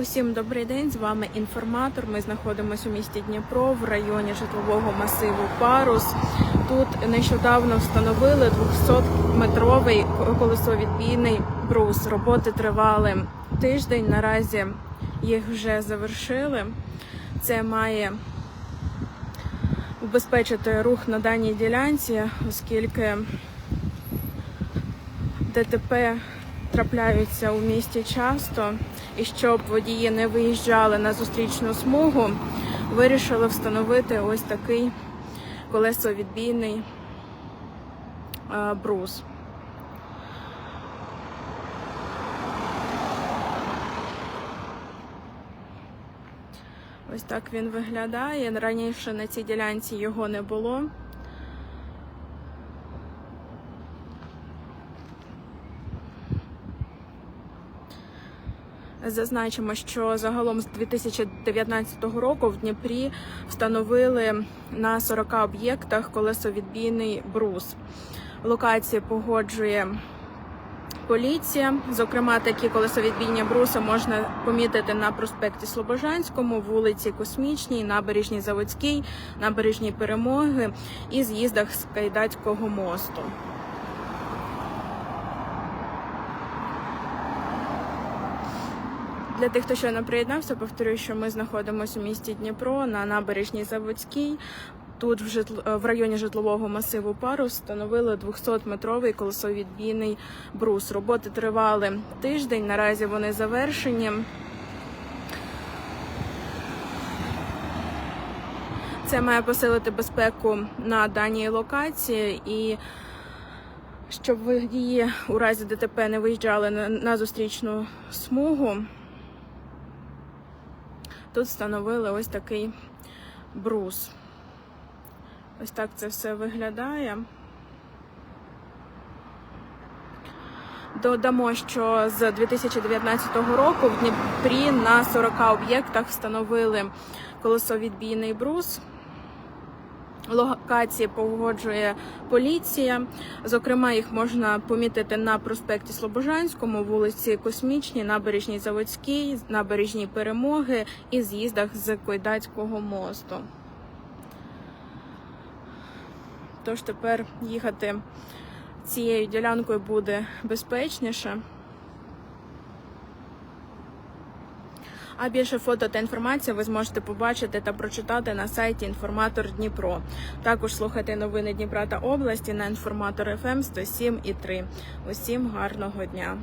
Усім добрий день. З вами інформатор. Ми знаходимося у місті Дніпро в районі житлового масиву Парус. Тут нещодавно встановили 200-метровий колесовідбійний брус. Роботи тривали тиждень. Наразі їх вже завершили. Це має убезпечити рух на даній ділянці, оскільки ДТП трапляються у місті часто, і щоб водії не виїжджали на зустрічну смугу, вирішили встановити ось такий колесовідбійний е, брус. Ось так він виглядає. Раніше на цій ділянці його не було. Зазначимо, що загалом з 2019 року в Дніпрі встановили на 40 об'єктах колесовідбійний брус. Локації погоджує поліція. Зокрема, такі колесовідбійні бруси можна помітити на проспекті Слобожанському, вулиці Космічній, набережній Заводській, набережній Перемоги і з'їздах з Кайдацького мосту. Для тих, хто щойно приєднався, повторюю, що ми знаходимося у місті Дніпро на набережній Заводській. Тут в житл... в районі житлового масиву Парус встановили 200-метровий колесовідбійний брус. Роботи тривали тиждень. Наразі вони завершені. Це має посилити безпеку на даній локації і щоб водії у разі ДТП не виїжджали на зустрічну смугу. Тут встановили ось такий брус. Ось так це все виглядає. Додамо, що з 2019 року в Дніпрі на 40 об'єктах встановили колесовідбійний брус. Локації погоджує поліція. Зокрема, їх можна помітити на проспекті Слобожанському, вулиці Космічній, набережній Заводській, набережній Перемоги і з'їздах з Койдацького мосту. Тож тепер їхати цією ділянкою буде безпечніше. А більше фото та інформації ви зможете побачити та прочитати на сайті Інформатор Дніпро. Також слухайте новини Дніпра та області на інформатор ФМ 107 і 3. Усім гарного дня!